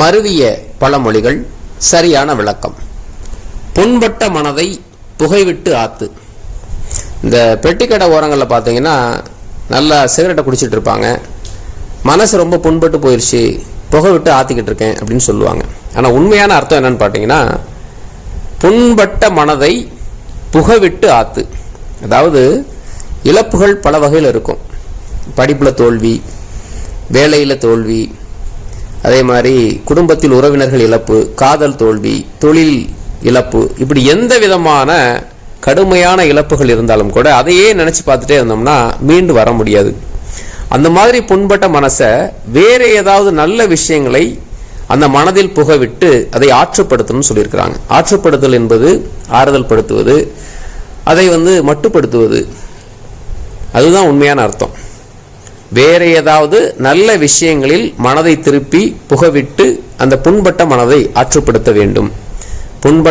மருவிய பழமொழிகள் சரியான விளக்கம். புண்பட்ட மனதை புகைவிட்டு ஆத்து. இந்த பெட்டிக்கடை ஓரங்களில் பார்த்தீங்கன்னா நல்லா சிகரெட்டை குடிச்சிட்டு இருப்பாங்க. மனசு ரொம்ப புண்பட்டு போயிடுச்சு புகை விட்டு ஆத்திக்கிட்டு இருக்கேன் அப்படின்னு சொல்லுவாங்க. ஆனால் உண்மையான அர்த்தம் என்னன்னு பார்த்தீங்கன்னா புண்பட்ட மனதை புகவிட்டு ஆத்து. அதாவது இழப்புகள் பல வகையில் இருக்கும். படிப்பில் தோல்வி வேலையில் தோல்வி அதே மாதிரி குடும்பத்தில் உறவினர்கள் இழப்பு காதல் தோல்வி தொழில் இழப்பு இப்படி எந்த விதமான கடுமையான இழப்புகள் இருந்தாலும் கூட அதையே நினச்சி பார்த்துட்டே இருந்தோம்னா மீண்டு வர முடியாது. அந்த மாதிரி புண்பட்ட மனசை வேற ஏதாவது நல்ல விஷயங்களை அந்த மனதில் புகவிட்டு அதை ஆற்றுப்படுத்தணும்னு சொல்லியிருக்கிறாங்க. ஆற்றுப்படுத்தல் என்பது ஆறுதல் படுத்துவது அதை வந்து மட்டுப்படுத்துவது. அதுதான் உண்மையான அர்த்தம். வேற ஏதாவது நல்ல விஷயங்களில் மனதை திருப்பி புகவிட்டு அந்த புண்பட்ட மனதை ஆற்றுப்படுத்த வேண்டும். புண்பட்ட